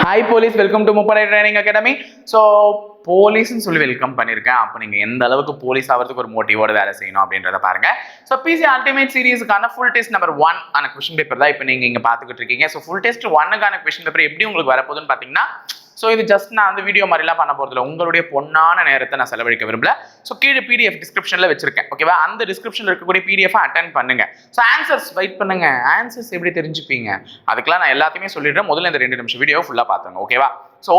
Hi police welcome to முப்படை training academy so போலீஸ்னு சொல்லி வெல்கம் பண்ணியிருக்கேன். அப்போ நீங்கள் எந்த அளவுக்கு போலீஸ் ஆகிறதுக்கு ஒரு மோட்டிவோட வேலை செய்யணும் அப்படின்றத பாருங்க. ஸோ பிசி அல்டிமேட் சீரீஸுக்கான ஃபுல் டெஸ்ட் நம்பர் ஒன் ஆன கொஷின் பேப்பர் தான் இப்போ நீங்கள் இங்கே பார்த்துக்கிட்டு இருக்கீங்க. ஸோ ஃபுல் டெஸ்ட் ஒன்னுக்கான கொஷின் பேப்பர் எப்படி உங்களுக்கு வரப்போகுதுன்னு பார்த்தீங்கன்னா ஸோ இது ஜஸ்ட் நான் அந்த வீடியோ மாதிரிலாம் பண்ண போகிறதில்ல உங்களுடைய பொன்னான நேரத்தை நான் செலவழிக்க விரும்பல. ஸோ கீழே பிடிஎஃப் டிஸ்கிரிப்ஷனில் வச்சிருக்கேன். ஓகேவா அந்த டிஸ்கிரிப்ஷனில் இருக்கக்கூடிய பிடிஎஃப் அட்டன் பண்ணுங்க. ஸோ ஆன்சர்ஸ் வெயிட் பண்ணுங்க. ஆன்சர்ஸ் எப்படி தெரிஞ்சுப்பீங்க? அதுக்கெல்லாம் நான் எல்லாத்தையுமே சொல்லிடுறேன். முதல்ல இந்த ரெண்டு நிமிஷம் வீடியோ ஃபுல்லாக பார்த்துங்க ஓகேவா ஸோ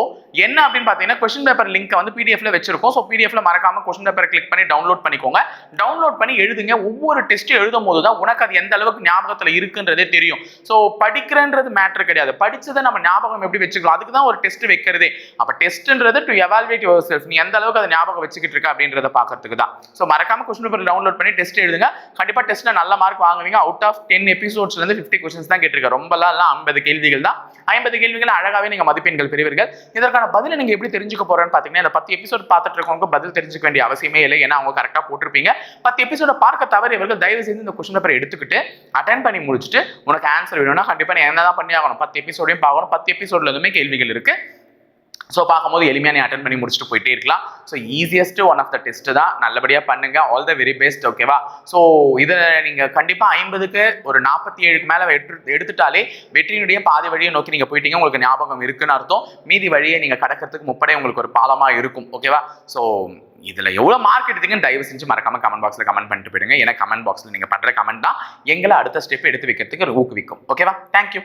என்ன அப்படின்னு பார்த்தீங்கன்னா கொஸ்டின் பேப்பர் லிங்க்கை வந்து பிடிஎஃப்ல வச்சிருக்கோம். ஸோ பிடிஎஃப்ல மறக்காம கொஸ்டின் பேப்பர் கிளிக் பண்ணி டவுன்லோட் பண்ணிக்கோங்க. டவுன்லோட் பண்ணி எழுதுங்க. ஒவ்வொரு டெஸ்ட் எழுதும் போது தான் உனக்கு அது எந்த அளவுக்கு ஞாபகத்தில் இருக்குன்றதே தெரியும். ஸோ படிக்கிறன்றது மேட்ரு கிடையாது. படிச்சதை நம்ம ஞாபகம் எப்படி வச்சுக்கலாம்? அதுக்கு தான் ஒரு டெஸ்ட் வைக்கிறதே. அப்போ டெஸ்ட்ன்றது டு எவால்வேட் யுவர் செல்ஃப் நீ எந்த அளவுக்கு அதை ஞாபகம் வச்சுக்கிட்டு இருக்க அப்படின்றத பார்க்கறதுக்கு தான். ஸோ மறக்காம கொஸ்டின் பேப்பர் டவுன்லோட் பண்ணி டெஸ்ட் எழுதுங்க. கண்டிப்பாக டெஸ்ட்டில் நல்ல மார்க் வாங்குவீங்க. அவுட் ஆஃப் டென் எபிசோட்ஸ்லேருந்து ஃபிஃப்டி கொஸ்டின்ஸ் தான் கேட்டிருக்கேன். ரொம்பலாம் ஐம்பது கேள்விகள் தான். ஐம்பது கேள்விகள் அழகாகவே நீங்கள் மதிப்பெண்கள் பெறுவீர்கள். இதற்கான பதிலை நீங்க எப்படி தெரிஞ்சுக்க போறேன்னு பாத்தீங்கன்னா இந்த பத்து எபிசோட் பார்த்துட்டு இருக்கவங்க பதில் தெரிஞ்சுக்க வேண்டிய அவசியமே இல்லை. ஏன்னா அவங்க கரெக்டாக போட்டிருப்பீங்க. பத்து எபிசோட பார்க்க தவறியவர்கள் தயவு செய்து இந்த கொஸ்டின் பேர் எடுத்துக்கிட்டு அட்டன் பண்ணி முடிச்சுட்டு உனக்கு ஆன்சர் வேணும்னா கண்டிப்பா நீ என்ன தான் பண்ணி ஆகணும் பத்து எபிசோடையும் பார்க்கணும். பத்து எபிசோட்ல இருந்துமே கேள்விகள் இருக்கு. ஸோ பார்க்கும்போது எளிமையாக நீ அட்டன் பண்ணி முடிச்சுட்டு போயிட்டே இருக்கலாம். So easiest one of the test தான். நல்லபடியாக பண்ணுங்க. ஆல் த வெரி பெஸ்ட் ஓகேவா ஸோ இதை நீங்கள் கண்டிப்பாக ஐம்பதுக்கு ஒரு நாற்பத்தி ஏழுக்கு மேலே எடுத்து எடுத்துட்டாலே வெற்றியினுடைய பாதி வழியை நோக்கி நீங்கள் போயிட்டீங்க. உங்களுக்கு ஞாபகம் இருக்குன்னு அர்த்தம். மீதி வழியை நீங்கள் கடக்கிறதுக்கு முப்படை உங்களுக்கு ஒரு பாலமாக இருக்கும் ஓகேவா ஸோ இதில் எவ்வளோ மார்க் எடுத்தீங்கன்னு தயவு செஞ்சு மறக்காம கமெண்ட் பாக்ஸில் கமெண்ட் பண்ணிட்டு போயிடுங்க. ஏன்னா கமெண்ட் பாக்ஸில் நீங்கள் பண்ணுற கமெண்ட் தான் எங்களை அடுத்த ஸ்டெப் எடுத்து வைக்கிறதுக்கு ஊக்குவிக்கும் ஓகேவா தேங்க்யூ